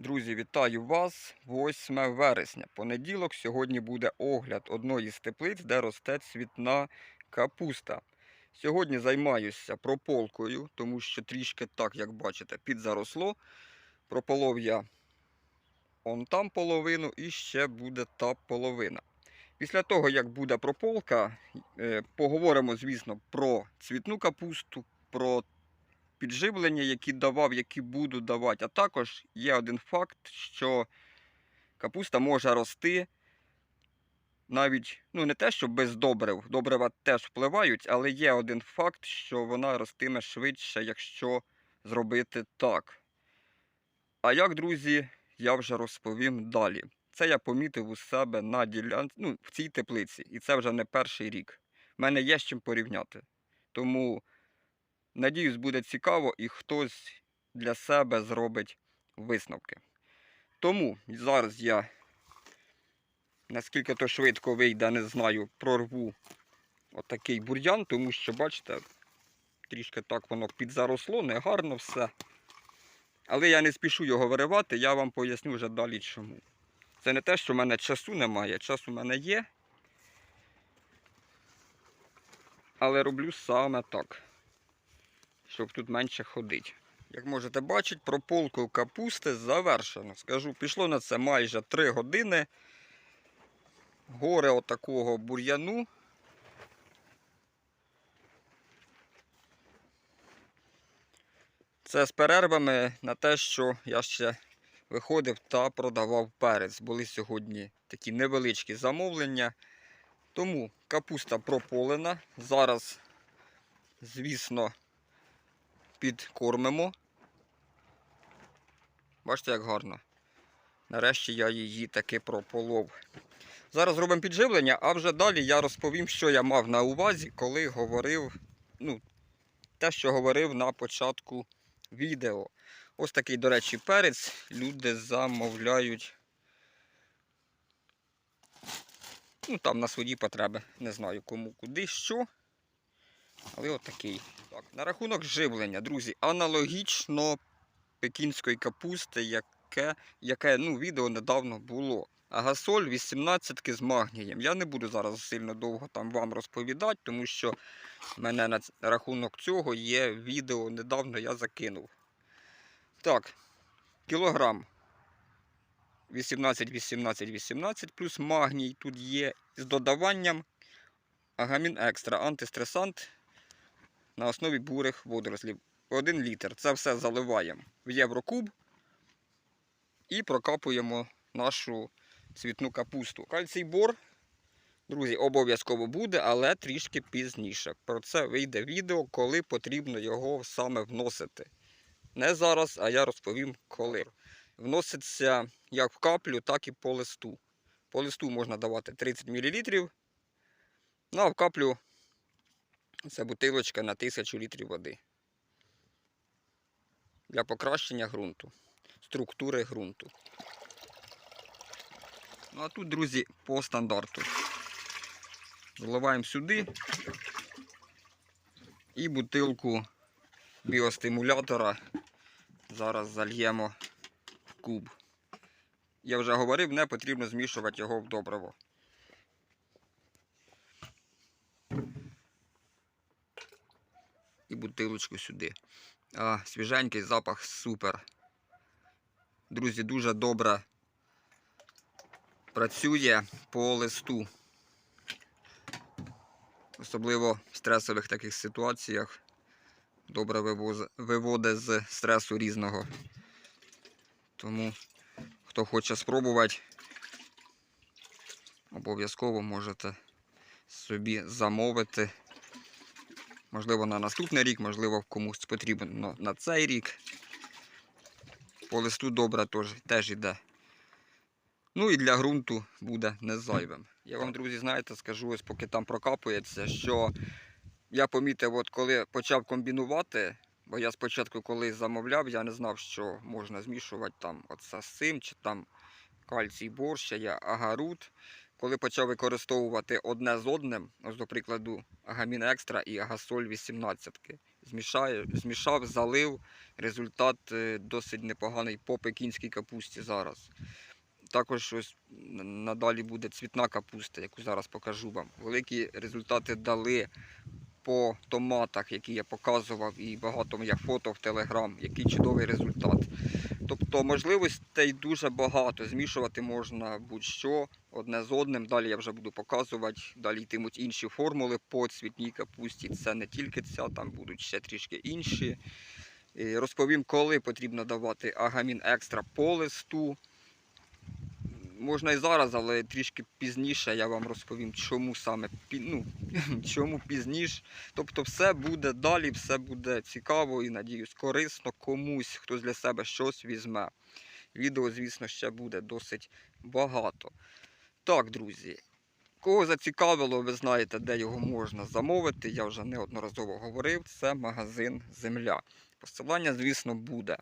Друзі, вітаю вас! 8 вересня. Понеділок. Сьогодні буде огляд одної з теплиць, де росте цвітна капуста. Сьогодні займаюся прополкою, тому що трішки так, як бачите, підзаросло. Прополов я он там половину і ще буде та половина. Після того, як буде прополка, е, поговоримо, звісно, про цвітну капусту, про підживлення, які давав, які буду давати. А також є один факт, що капуста може рости навіть, ну не те, що без добрив, добрива теж впливають, але є один факт, що вона ростиме швидше, якщо зробити так. А як, друзі, я вже розповім далі. Це я помітив у себе на ділянці, ну, в цій теплиці, і це вже не перший рік. У мене є з чим порівняти. Тому Надіюсь, буде цікаво і хтось для себе зробить висновки. Тому зараз я, наскільки то швидко вийде, не знаю, прорву отакий бур'ян, тому що, бачите, трішки так воно підзаросло, негарно все. Але я не спішу його виривати, я вам поясню вже далі чому. Це не те, що в мене часу немає, час у мене є. Але роблю саме так щоб тут менше ходить. Як можете бачити, прополку капусти завершено. Скажу, пішло на це майже 3 години. Горе отакого бур'яну. Це з перервами на те, що я ще виходив та продавав перець. Були сьогодні такі невеличкі замовлення. Тому капуста прополена. Зараз, звісно, підкормимо. Бачите, як гарно. Нарешті я її таки прополов. Зараз робимо підживлення, а вже далі я розповім, що я мав на увазі, коли говорив, ну, те, що говорив на початку відео. Ось такий, до речі, перець люди замовляють. Ну, там на свої потреби. Не знаю кому, куди, що. Але отакий. Так, на рахунок живлення, друзі, аналогічно пекінської капусти, яке яке ну, відео недавно було. Агасоль 18 з магнієм. Я не буду зараз сильно довго там вам розповідати, тому що в мене на рахунок цього є відео недавно я закинув. Так, кілограм 18, 18, 18 плюс магній тут є з додаванням агамін екстра, антистресант на основі бурих водорослів. 1 літр. Це все заливаємо в Єврокуб і прокапуємо нашу цвітну капусту. Кальцій бор, друзі, обов'язково буде, але трішки пізніше. Про це вийде відео, коли потрібно його саме вносити. Не зараз, а я розповім коли. Вноситься як в каплю, так і по листу. По листу можна давати 30 мл. Ну а в каплю це бутилочка на 1000 літрів води. Для покращення ґрунту, структури ґрунту. Ну а тут, друзі, по стандарту. Вливаємо сюди і бутилку біостимулятора зараз зальємо в куб. Я вже говорив, не потрібно змішувати його в добриво. І бутилочку сюди. А, Свіженький запах супер. Друзі, дуже добре працює по листу. Особливо в стресових таких ситуаціях. Добре виводить з стресу різного. Тому, хто хоче спробувати, обов'язково можете собі замовити. Можливо, на наступний рік, можливо, комусь потрібно на цей рік. По листу добре теж, теж йде. Ну і для ґрунту буде не зайвим. Я вам, друзі, знаєте, скажу, ось поки там прокапується, що я помітив, от коли почав комбінувати, бо я спочатку, коли замовляв, я не знав, що можна змішувати там оце з цим, чи там кальцій борщ, є агарут коли почав використовувати одне з одним, ось до прикладу, агамін екстра і агасоль 18. змішаю, змішав, залив. Результат е, досить непоганий по пекінській капусті зараз. Також ось надалі буде цвітна капуста, яку зараз покажу вам. Великі результати дали по томатах, які я показував, і багато є фото в Телеграм, який чудовий результат. Тобто можливостей дуже багато. Змішувати можна будь-що одне з одним. Далі я вже буду показувати. Далі йтимуть інші формули по цвітній капусті. Це не тільки ця, там будуть ще трішки інші. Розповім, коли потрібно давати агамін екстра по листу. Можна і зараз, але трішки пізніше я вам розповім, чому саме ну, чому пізніше. Тобто все буде далі, все буде цікаво і, надіюсь, корисно комусь, хтось для себе щось візьме. Відео, звісно, ще буде досить багато. Так, друзі, кого зацікавило, ви знаєте, де його можна замовити. Я вже неодноразово говорив. Це магазин Земля. Посилання, звісно, буде.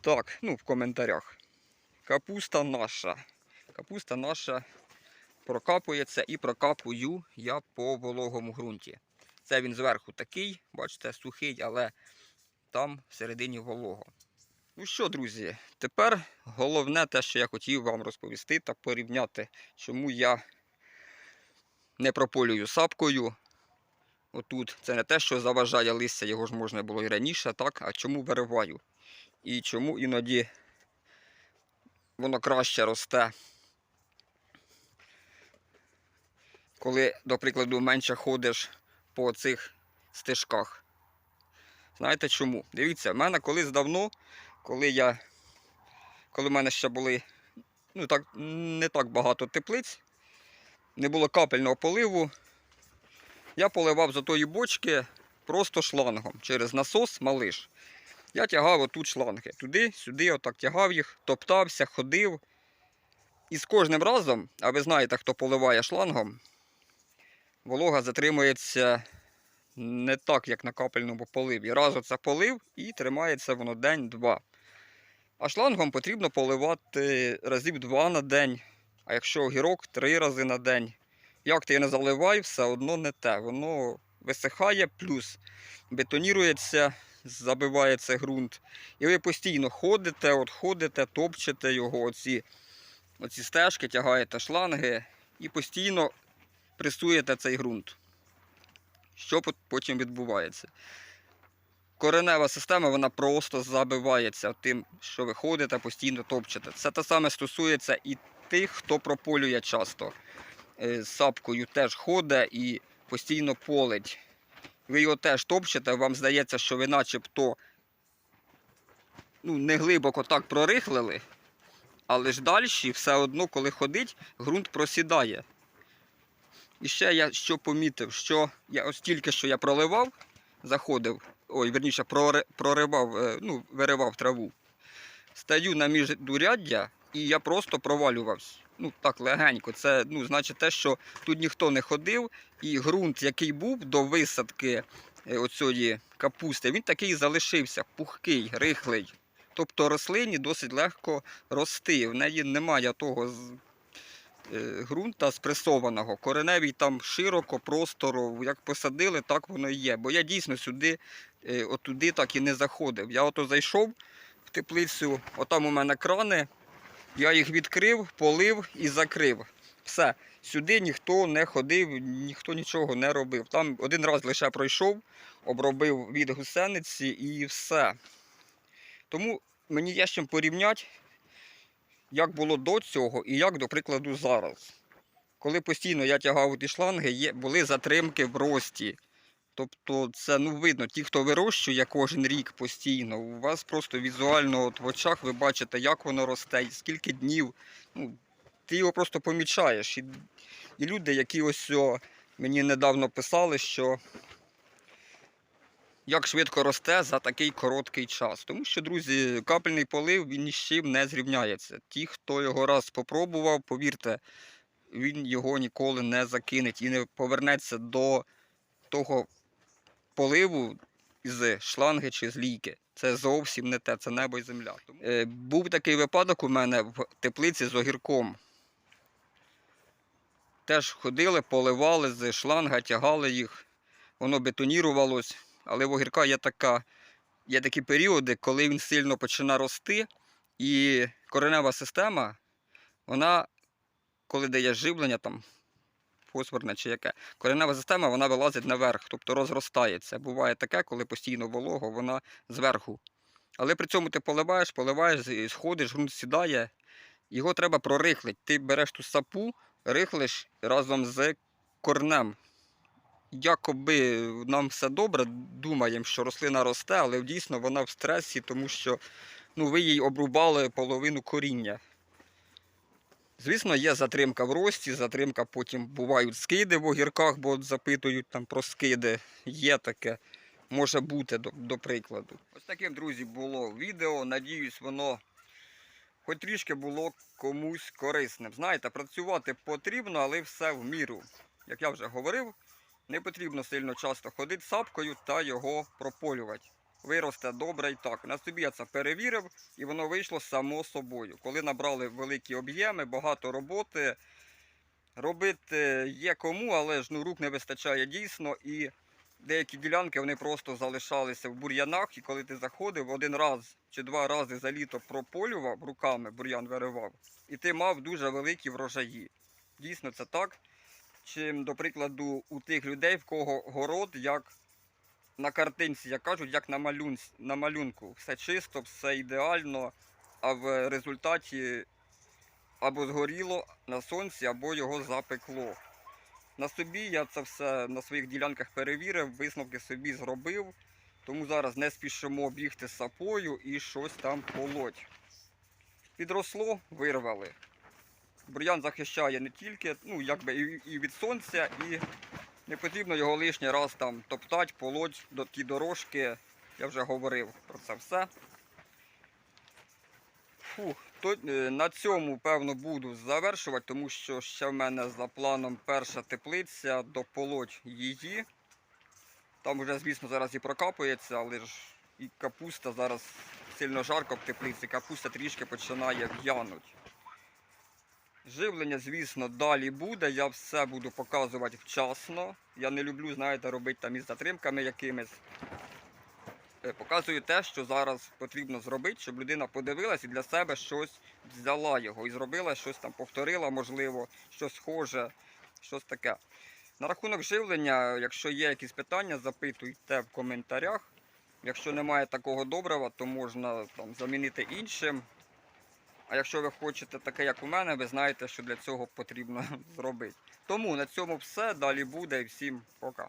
Так, ну, в коментарях. Капуста наша. Капуста наша прокапується і прокапую я по вологому ґрунті. Це він зверху такий, бачите, сухий, але там всередині волого. Ну що, друзі, тепер головне те, що я хотів вам розповісти та порівняти, чому я не прополюю сапкою. Отут це не те, що заважає листя, його ж можна було і раніше, так? А чому вириваю? І чому іноді воно краще росте, коли, до прикладу, менше ходиш по цих стежках. Знаєте чому? Дивіться, в мене колись давно, коли я, коли в мене ще були ну, так, не так багато теплиць, не було капельного поливу, я поливав з отої бочки просто шлангом через насос малиш. Я тягав отут шланги. Туди, сюди, отак тягав їх, топтався, ходив. І з кожним разом, а ви знаєте, хто поливає шлангом, волога затримується не так, як на капельному поливі. Раз оце полив і тримається воно день-два. А шлангом потрібно поливати разів два на день, а якщо огірок три рази на день. Як ти не заливай, все одно не те. Воно висихає, плюс бетонірується, забивається ґрунт. І ви постійно ходите, от ходите, топчете його, оці, оці стежки, тягаєте шланги і постійно пресуєте цей ґрунт. Що потім відбувається? Коренева система вона просто забивається тим, що ви ходите, постійно топчете. Це те саме стосується і тих, хто прополює часто. Е, сапкою теж ходить і постійно полить. Ви його теж топчете, вам здається, що ви начебто ну, не глибоко так прорихлили, але ж далі все одно, коли ходить, ґрунт просідає. І ще я що помітив, що я ось тільки що я проливав, заходив, ой, верніше, прори- проривав, е, ну, виривав траву. Стаю на міждуряддя і я просто провалювався. Ну так легенько. Це ну, значить те, що тут ніхто не ходив, і ґрунт, який був до висадки е, оцієї капусти, він такий залишився, пухкий, рихлий. Тобто рослині досить легко рости. В неї немає того ґрунта спресованого. Кореневий там широко, простору. Як посадили, так воно і є. Бо я дійсно сюди, е, отуди так і не заходив. Я ото зайшов в теплицю, отам у мене крани. Я їх відкрив, полив і закрив. Все. Сюди ніхто не ходив, ніхто нічого не робив. Там один раз лише пройшов, обробив від гусениці і все. Тому мені є з чим порівняти, як було до цього і як, до прикладу, зараз. Коли постійно я тягав ті шланги, є, були затримки в рості. Тобто це ну, видно, ті, хто вирощує кожен рік постійно, у вас просто візуально от в очах ви бачите, як воно росте, скільки днів. Ну, ти його просто помічаєш. І, і люди, які ось о, мені недавно писали, що як швидко росте за такий короткий час. Тому що, друзі, капельний полив він ні з чим не зрівняється. Ті, хто його раз спробував, повірте, він його ніколи не закинеть і не повернеться до того поливу з шланги чи з лійки. Це зовсім не те, це небо і земля. Е, був такий випадок у мене в теплиці з огірком. Теж ходили, поливали з шланга, тягали їх, воно бетонірувалось. Але в огірка є така, є такі періоди, коли він сильно починає рости, і коренева система, вона, коли дає живлення, там, фосфорне чи яке, коренева система вона вилазить наверх, тобто розростається. Буває таке, коли постійно волого, вона зверху. Але при цьому ти поливаєш, поливаєш, сходиш, ґрунт сідає, його треба прорихлити. Ти береш ту сапу, рихлиш разом з корнем. Якоби нам все добре, думаємо, що рослина росте, але дійсно вона в стресі, тому що ну, ви їй обрубали половину коріння. Звісно, є затримка в рості, затримка потім бувають скиди в огірках, бо запитують там про скиди. Є таке, може бути, до, до прикладу. Ось таким, друзі, було відео. Надіюсь, воно хоч трішки було комусь корисним. Знаєте, працювати потрібно, але все в міру. Як я вже говорив, не потрібно сильно часто ходити сапкою та його прополювати. Виросте добре і так. На собі я це перевірив, і воно вийшло само собою. Коли набрали великі об'єми, багато роботи. Робити є кому, але ж ну, рук не вистачає дійсно. І деякі ділянки вони просто залишалися в бур'янах. І коли ти заходив, один раз чи два рази за літо прополював руками, бур'ян виривав, і ти мав дуже великі врожаї. Дійсно, це так. Чим, до прикладу, у тих людей, в кого город, як на картинці, як кажуть, як на, малюнці, на малюнку. Все чисто, все ідеально, а в результаті або згоріло на сонці, або його запекло. На собі я це все на своїх ділянках перевірив, висновки собі зробив, тому зараз не спішимо бігти сапою і щось там полоть. Підросло, вирвали. Бур'ян захищає не тільки, ну, якби і, від сонця, і не потрібно його лишній раз там топтати, полоть до ті дорожки. Я вже говорив про це все. Фух, то, е, на цьому, певно, буду завершувати, тому що ще в мене за планом перша теплиця, дополоть її. Там вже, звісно, зараз і прокапується, але ж і капуста зараз сильно жарко в теплиці, капуста трішки починає в'януть. Живлення, звісно, далі буде. Я все буду показувати вчасно. Я не люблю, знаєте, робити там із затримками якимись. Е, Показую те, що зараз потрібно зробити, щоб людина подивилась і для себе щось взяла його і зробила щось там, повторила, можливо, щось схоже, щось таке. На рахунок живлення, якщо є якісь питання, запитуйте в коментарях. Якщо немає такого добрива, то можна там, замінити іншим. А якщо ви хочете таке, як у мене, ви знаєте, що для цього потрібно зробити. Тому на цьому все. Далі буде і всім пока.